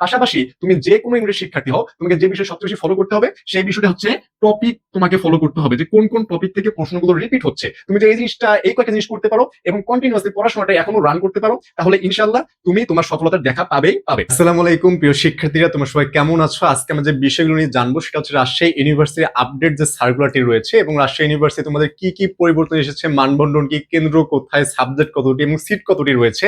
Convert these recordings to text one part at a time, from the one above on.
পাশাপাশি তুমি যে কোনো ইংরেজি শিক্ষার্থী হও, তোমাকে যে বিষয়ে সবচেয়ে বেশি ফলো করতে হবে, সেই বিষয়টা হচ্ছে টপিক তোমাকে ফলো করতে হবে, যে কোন কোন টপিক থেকে প্রশ্নগুলো রিপিট হচ্ছে। তুমি যে এই জিনিসটা, এই কয়েকটা জিনিস করতে পারো এবং কন্টিনিউয়াসলি পড়াশোনাটা এখনও রান করতে পারো, তাহলে ইনশাল্লাহ তুমি তোমার সফলতার দেখা পাবেই পাবে। আসসালামু আলাইকুম, প্রিয় শিক্ষার্থীরা, তোমরা সবাই কেমন আছো? আজকে আমরা যে বিষয়গুলো নিয়ে জানব, সেটা হচ্ছে রাজশাহী ইউনিভার্সিটির আপডেট যে সার্কুলারটি রয়েছে এবং রাজশাহী ইউনিভার্সিটি তোমাদের কি কি পরিবর্তন এসেছে মানবন্টন কি, কেন্দ্র কোথায় সাবজেক্ট কতটি এবং সিট কতটি রয়েছে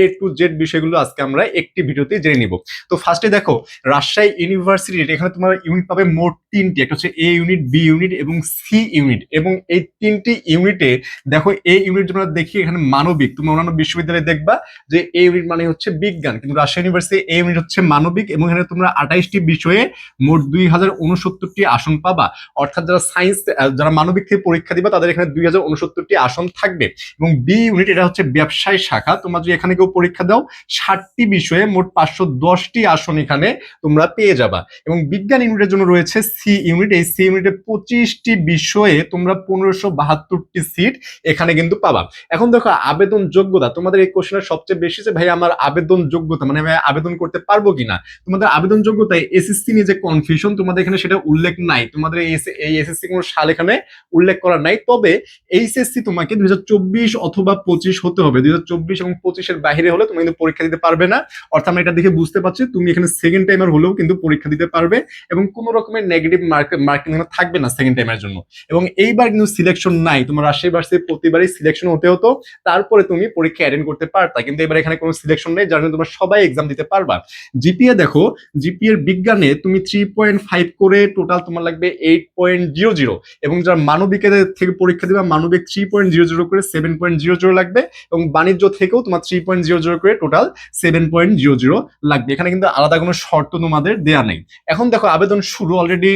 এ টু জেড বিষয়গুলো আজকে আমরা একটি ভিডিওতে জেনে নিব। তো ফার্স্টে দেখো, রাজশাহী ইউনিভার্সিটির এখানে তোমার ইউনিট পাবে মোট তিনটি, একটা হচ্ছে এ ইউনিট বি ইউনিট এবং সি ইউনিট এবং এই তিনটি ইউনিটে দেখো এ ইউনিট তোমরা দেখি এখানে মানবিক। তুমি অন্যান্য বিশ্ববিদ্যালয়ে দেখবা যে এ ইউনিট মানে হচ্ছে বিজ্ঞান, কিন্তু রাজশাহী ইউনিভার্সিটি এ ইউনিট হচ্ছে মানবিক এবং এখানে তোমরা আঠাইশটি বিষয়ে মোট দুই হাজার উনসত্তরটি আসন পাবা। অর্থাৎ যারা সায়েন্স যারা মানবিক থেকে পরীক্ষা দিবা, তাদের এখানে দুই হাজার উনসত্তরটি আসন থাকবে। এবং বি ইউনিট এটা হচ্ছে ব্যবসায় শাখা। তোমরা যদি এখানে কেউ পরীক্ষা দাও, ষাটটি বিষয়ে মোট পাঁচশো দশটি আসন এখানে তোমরা পেয়ে যাবা। এবং বিজ্ঞান ইউনিটের জন্য রয়েছে সি ইউনিট এই সি ইউনিটে পঁচিশটি বিষয়ে তোমরা পনেরোশো বাহাত্তরটি সিট এখানে কিন্তু পাবা। এখন দেখো আবেদন যোগ্যতা তোমাদের এই কোশ্চেনের সবচেয়ে বেশি যে, ভাই, আমার আবেদন যোগ্যতা মানে ভাই, আবেদন করতে পারব কিনা? তোমাদের আবেদন যোগ্যতায় এসএসসি নিয়ে যে কনফিউশন তোমাদের এখানে সেটা উল্লেখ নাই। তোমাদের এই- এই এসএসসি কোনো সাল এখানে উল্লেখ করা নাই। তবে এইচএসসি তোমাকে দুই হাজার চব্বিশ অথবা পঁচিশ হতে হবে। দুই হাজার চব্বিশ এবং পঁচিশের বাইরে হলে তুমি কিন্তু পরীক্ষা দিতে পারবে না। অর্থাৎ আমরা এটা দেখে বুঝতে পারছি তুমি এখানে সেকেন্ড টাইমার হলেও কিন্তু পরীক্ষা দিতে পারবে এবং কোনো রকমের নেগেটিভ মার্ক মার্কিং এখানে থাকবে না সেকেন্ড টাইমের জন্য। এবং এইবার কিন্তু সিলেকশন নাই, তোমার রাজশাহী ভার্সিটি প্রতিবারই সিলেকশন হতে হতো, তারপরে তুমি পরীক্ষা অ্যাটেন্ড করতে পারতা, কিন্তু এবার এখানে কোনো সিলেকশন নেই, যার জন্য তোমরা সবাই এক্সাম দিতে পারবা। জিপিএ দেখো জিপিএর বিজ্ঞানে তুমি থ্রি পয়েন্ট ফাইভ করে টোটাল তোমার লাগবে এইট পয়েন্ট জিরো জিরো এবং যারা মানবিকের থেকে পরীক্ষা দিবা, মানবিক থ্রি পয়েন্ট জিরো জিরো করে সেভেন পয়েন্ট জিরো জিরো লাগবে এবং বাণিজ্য থেকেও তোমার থ্রি পয়েন্ট জিরো জিরো করে total seven point zero zero লাগবে। এখানে কিন্তু আলাদা কোনো শর্ত তোমাদের দেয়া নেই। এখন দেখো, আবেদন শুরু অলরেডি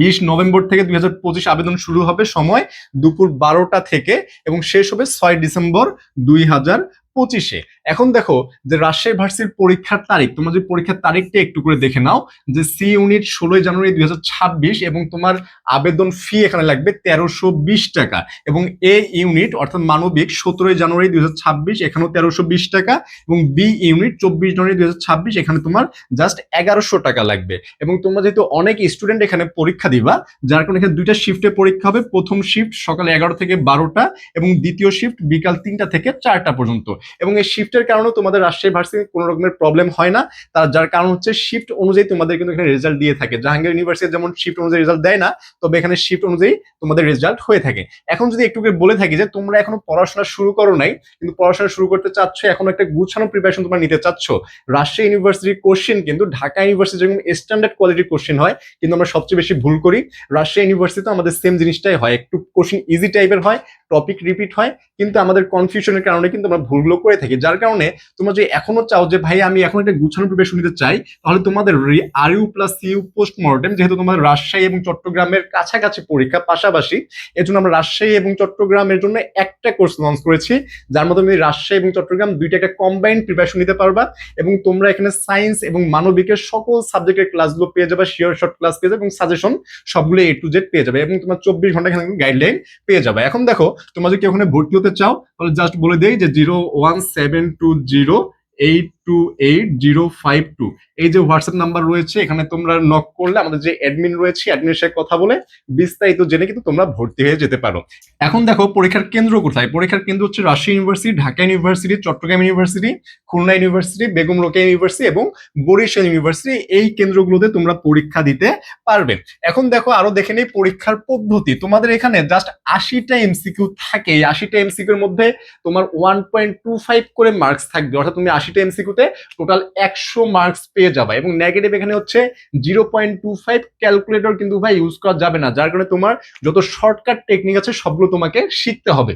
বিশ নভেম্বর থেকে দুই হাজার পঁচিশ আবেদন শুরু হবে সময় দুপুর বারোটা থেকে এবং শেষ হবে ছয় ডিসেম্বর দুই হাজার পঁচিশে। এখন দেখো যে রাজশাহী ভার্সিটির পরীক্ষার তারিখ, তোমরা যদি পরীক্ষার তারিখটা একটু করে দেখে নাও, যে সি ইউনিট ষোলোই জানুয়ারি দুই ছাব্বিশ এবং তোমার আবেদন ফি এখানে লাগবে তেরোশো বিশ টাকা এবং এ ইউনিট অর্থাৎ মানবিক সতেরোই জানুয়ারি দুই ছাব্বিশ এখানেও তেরোশো বিশ টাকা এবং বি ইউনিট চব্বিশ জানুয়ারি দুই ছাব্বিশ এখানে তোমার জাস্ট এগারোশো টাকা লাগবে এবং তোমরা যেহেতু অনেক স্টুডেন্ট এখানে পরীক্ষা দিবা, যার কারণে এখানে দুইটা শিফটে পরীক্ষা হবে, প্রথম শিফট সকাল এগারো থেকে বারোটা এবং দ্বিতীয় শিফট বিকাল তিনটা থেকে চারটা পর্যন্ত। এবং এই শিফটের কারণে তোমাদের রাজশাহী ভার্সিটি কোনো রকমের প্রবলেম হয় না। তার, যার কারণ হচ্ছে শিফট অনুযায়ী তোমাদের কিন্তু এখানে রেজাল্ট দিয়ে থাকে। জাহাঙ্গীর ইউনিভার্সিটি যেমন শিফট অনুযায়ী রেজাল্ট দেয় না, তবে এখানে শিফট অনুযায়ী তোমাদের রেজাল্ট হয়ে থাকে। এখন যদি একটু বলে থাকি যে, তোমরা এখনও পড়াশোনা শুরু করো নাই, কিন্তু পড়াশোনা শুরু করতে চাচ্ছ, এখন একটা গুছানো প্রিপারেশন তোমরা নিতে চাচ্ছ, রাজশাহী ইউনিভার্সিটির কোশ্চেন কিন্তু ঢাকা ইউনিভার্সিটি যেরকম স্ট্যান্ডার্ড কোয়ালিটির কোশ্চেন হয়, কিন্তু আমরা সবচেয়ে বেশি ভুল করি। রাজশাহী ইউনিভার্সিটিতে আমাদের সেম জিনিসটাই হয়। একটু কোশ্চেন ইজি টাইপের হয় টপিক রিপিট হয়, কিন্তু আমাদের কনফিউশনের কারণে কিন্তু আমরা ভুলগুলো করে থাকি। যার কারণে তোমরা যদি এখনও চাও যে, ভাই, আমি এখন একটা গুছানো প্রিপারেশন নিতে চাই তাহলে তোমাদের R U plus U post mortem যেহেতু তোমাদের রাজশাহী এবং চট্টগ্রামের কাছাকাছি পরীক্ষা পাশাপাশি, এর জন্য আমরা রাজশাহী এবং চট্টগ্রামের জন্য একটা কোর্স লঞ্চ করেছি, যার মধ্যে তুমি রাজশাহী এবং চট্টগ্রাম দুইটা একটা কম্বাইন্ড প্রিপারেশন নিতে পারবা এবং তোমরা এখানে সায়েন্স এবং মানবিকের সকল সাবজেক্টের ক্লাসগুলো পেয়ে যাবে শিওর শর্ট ক্লাস পেয়ে যাবে এবং সাজেশন সবগুলো এ টু জেড পেয়ে যাবে এবং তোমার চব্বিশ ঘণ্টা এখানে গাইডলাইন পেয়ে যাবে। এখন দেখো তোমরা যদি ওখানে ভর্তি হতে চাও, তাহলে জাস্ট বলে দেই যে zero one seven two zero eight two eight zero five two এই যে হোয়াটসঅ্যাপ নাম্বার রয়েছে, এখানে তোমরা নক করলে আমাদের যে অ্যাডমিন রয়েছে অ্যাডমিনের সাথে কথা বলে বিস্তারিত জেনে কিন্তু তোমরা ভর্তি হয়ে যেতে পারো। এখন দেখো, পরীক্ষার কেন্দ্র কোথায়? পরীক্ষার কেন্দ্র হচ্ছে Rajshahi university Dhaka university Chattogram university Khulna university Begum Rokeya university এবং বরিশাল ইউনিভার্সিটি এই কেন্দ্রগুলোতে তোমরা পরীক্ষা দিতে পারবে। এখন দেখো, আরও দেখে নেই পরীক্ষার পদ্ধতি। তোমাদের এখানে জাস্ট আশিটা এমসিকিউ থাকে। এই আশিটা এমসিকিউর মধ্যে তোমার ওয়ান পয়েন্ট টু ফাইভ করে মার্কস থাকবে। অর্থাৎ তুমি আশিটা এমসিকিউতে টোটাল একশো মার্কস পেয়ে যাবে এবং নেগেটিভ এখানে হচ্ছে zero point two five calculator কিন্তু ভাই ইউজ করা যাবে না। যার কারণে তোমার যত শর্টকাট টেকনিক আছে সবগুলো তোমাকে শিখতে হবে।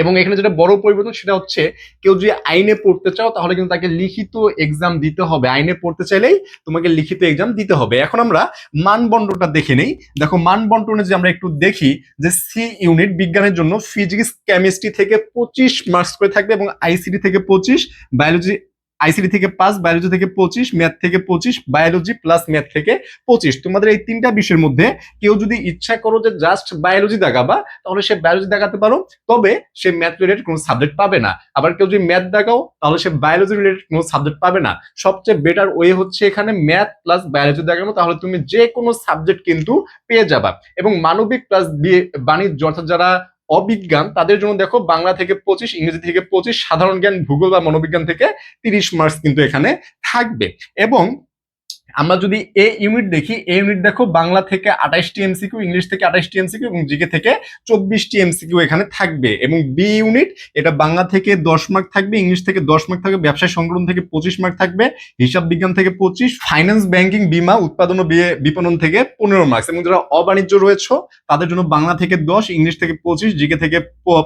এবং এখানে যেটা বড় পরিবর্তন সেটা হচ্ছে কেউ যদি আইনে পড়তে চাও তাহলে কিন্তু তাকে লিখিত এক্সাম দিতে হবে। আইনে পড়তে চাইলেই তোমাকে লিখিত এক্সাম দিতে হবে। এখন আমরা মানবন্টনটা দেখে নেই। দেখো মানবন্টনে যে আমরা একটু দেখি যে সি ইউনিট বিজ্ঞানের জন্য ফিজিক্স কেমিস্ট্রি থেকে পঁচিশ মার্কস করে থাকবে এবং আইসিডি থেকে পঁচিশ বায়োলজি আইসিটি থেকে পাঁচ, বায়োলজি থেকে পঁচিশ, ম্যাথ থেকে পঁচিশ, বায়োলজি প্লাস ম্যাথ থেকে পঁচিশ। তোমাদের এই তিনটা বিষয়ের মধ্যে কেউ যদি ইচ্ছা করো যে জাস্ট বায়োলজি দেখাবা, তাহলে সে বায়োলজি দেখাতে পারো, তবে সে ম্যাথ রিলেটেড কোনো সাবজেক্ট পাবে না। আবার কেউ যদি ম্যাথ দেখাও, তাহলে সে বায়োলজি রিলেটেড কোনো সাবজেক্ট পাবে না। সবচেয়ে বেটার ওয়ে হচ্ছে এখানে ম্যাথ প্লাস বায়োলজি দেখাবো তাহলে তুমি যে কোনো সাবজেক্ট কিন্তু পেয়ে যাবা। এবং মানবিক প্লাস বিয়ে বাণিজ্য, অর্থাৎ যারা অবিজ্ঞান, তাদের জন্য দেখো বাংলা থেকে পঁচিশ, ইংরেজি থেকে পঁচিশ, সাধারণ জ্ঞান, ভূগোল বা মনোবিজ্ঞান থেকে তিরিশ মার্কস কিন্তু এখানে থাকবে। এবং আমরা যদি এ ইউনিট দেখি এ ইউনিট দেখো বাংলা থেকে আঠাইশটি এমসিকিউ ইংলিশ থেকে আঠাইশটি এমসিকিউ এবং জিকে থেকে চব্বিশটি এমসিকিউ এখানে থাকবে। এবং বি ইউনিট এটা বাংলা থেকে দশ মার্ক থাকবে ইংলিশ থেকে দশ মার্ক থাকবে, ব্যবসায় সংগঠন থেকে পঁচিশ মার্ক থাকবে, হিসাব বিজ্ঞান থেকে পঁচিশ ফাইন্যান্স ব্যাংকিং বিমা, উৎপাদন ও বিপণন থেকে পনেরো মার্কস এবং যারা অবাণিজ্য রয়েছে, তাদের জন্য বাংলা থেকে দশ ইংলিশ থেকে পঁচিশ জিকে থেকে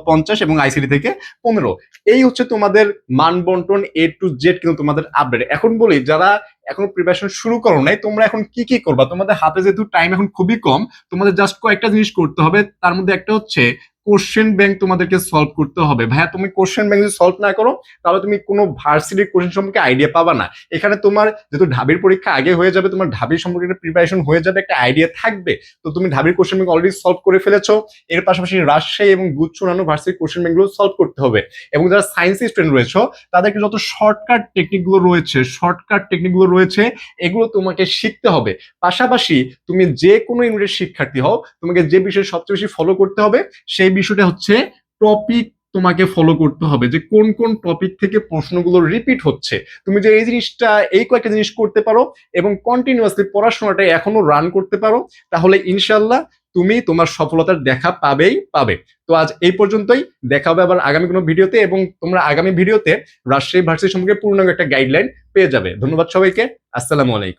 পঞ্চাশ এবং আইসিডি থেকে পনেরো। এই হচ্ছে তোমাদের মান বন্টন এ টু জেড কিন্তু তোমাদের আপডেট এখন বলি, যারা এখন প্রিপারেশন শুরু করো নাই, তোমরা এখন কি কি করবা? তোমাদের হাতে যেহেতু টাইম এখন খুবই কম, তোমাদের জাস্ট কয়েকটা জিনিস করতে হবে, তার মধ্যে একটা হচ্ছে কোশ্চেন ব্যাংক তোমাদেরকে সলভ করতে হবে। ভাইয়া, তুমি কোশ্চেন ব্যাংক যদি সলভ না করো, তাহলে তুমি কোনো ভার্সিটির কোশ্চেন সম্পর্কে আইডিয়া পাবা না। এখানে তোমার যেহেতু ঢাবির পরীক্ষা আগে হয়ে যাবে, তোমার ঢাবির সম্পর্কে একটা প্রিপারেশন হয়ে যাবে, একটা আইডিয়া থাকবে। তো তুমি ঢাবির কোশ্চেন ব্যাংক অলরেডি সলভ করে ফেলেছো। এর পাশাপাশি রাজশাহী এবং গুচ্ছ অন্যান্য ভার্সিটির কোশ্চেন ব্যাংকগুলো সলভ করতে হবে। এবং যারা সায়েন্স স্টুডেন্ট রয়েছে, তাদেরকে যত শর্টকাট টেকনিকগুলো রয়েছে শর্টকাট টেকনিকগুলো রয়েছে, এগুলো তোমাকে শিখতে হবে। পাশাপাশি তুমি যে কোনো ইউনিটের শিক্ষার্থী হও, তোমাকে যে বিষয়ে সবচেয়ে বেশি ফলো করতে হবে, সেই বিষয়টা হচ্ছে টপিক তোমাকে ফলো করতে হবে যে কোন কোন টপিক থেকে প্রশ্নগুলো রিপিট হচ্ছে। তুমি যে এই জিনিসটা, এই কয়েকটা জিনিস করতে পারো এবং কন্টিনিউয়াসলি পড়াশোনাটা এখনও রান করতে পারো, তাহলে ইনশাল্লাহ তুমি তোমার সফলতার দেখা পাবেই পাবে। তো আজ এই পর্যন্তই, দেখা হবে আবার আগামী কোনো ভিডিওতে এবং তোমরা আগামী ভিডিওতে রাজশাহী ভার্সিটি সম্পর্কে পূর্ণাঙ্গ একটা গাইডলাইন পেয়ে যাবে। ধন্যবাদ সবাইকে, আসসালামু আলাইকুম।